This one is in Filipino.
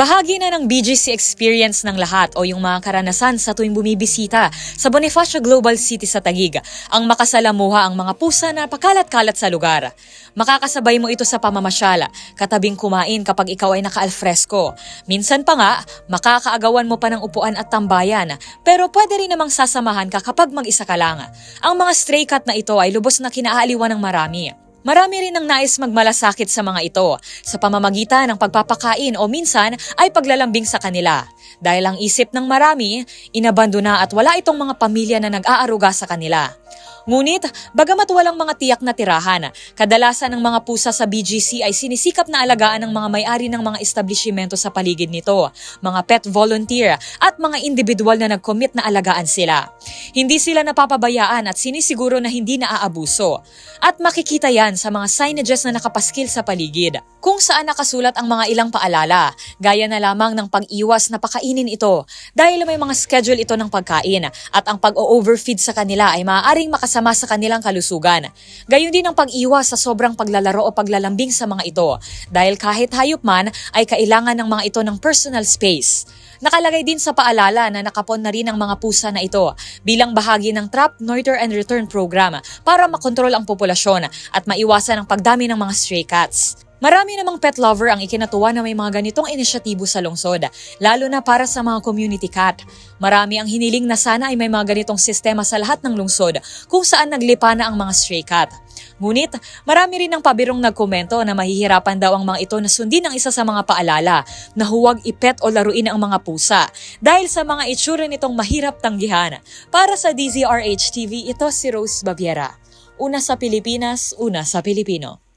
Bahagi na ng BGC experience ng lahat o yung mga karanasan sa tuwing bumibisita sa Bonifacio Global City sa Taguig ang makasalamuha ang mga pusa na pakalat-kalat sa lugar. Makakasabay mo ito sa pamamasyala, katabing kumain kapag ikaw ay naka-alfresco. Minsan pa nga, makakaagawan mo pa ng upuan at tambayan, pero pwede rin namang sasamahan ka kapag mag-isa ka lang. Ang mga stray cat na ito ay lubos na kinaaliwan ng marami. Marami rin ang nais magmalasakit sa mga ito sa pamamagitan ng pagpapakain o minsan ay paglalambing sa kanila. Dahil ang isip ng marami, inabandona at wala itong mga pamilya na nag-aaruga sa kanila. Ngunit, bagamat walang mga tiyak na tirahan, kadalasan ng mga pusa sa BGC ay sinisikap na alagaan ng mga may-ari ng mga establishmento sa paligid nito, mga pet volunteer at mga individual na nag-commit na alagaan sila. Hindi sila napapabayaan at sinisiguro na hindi naaabuso. At makikita yan sa mga signages na nakapaskil sa paligid, kung saan nakasulat ang mga ilang paalala, gaya na lamang ng pag-iwas na pakainin ito dahil may mga schedule ito ng pagkain at ang pag-overfeed sa kanila ay maaaring makasama sa kanilang kalusugan. Gayon din ang pag-iwas sa sobrang paglalaro o paglalambing sa mga ito dahil kahit hayop man ay kailangan ng mga ito ng personal space. Nakalagay din sa paalala na nakapon na rin ang mga pusa na ito bilang bahagi ng Trap, Neuter and Return program para makontrol ang populasyon at maiwasan ang pagdami ng mga stray cats. Marami namang pet lover ang ikinatuwa na may mga ganitong inisyatibo sa lungsod, lalo na para sa mga community cat. Marami ang hiniling na sana ay may mga ganitong sistema sa lahat ng lungsod kung saan naglipa na ang mga stray cat. Ngunit, marami rin ang pabirong nagkomento na mahihirapan daw ang mga ito na sundin ang isa sa mga paalala na huwag ipet o laruin ang mga pusa dahil sa mga itsura nitong mahirap tanggihan. Para sa DZRH TV, ito si Rose Baviera. Una sa Pilipinas, una sa Pilipino.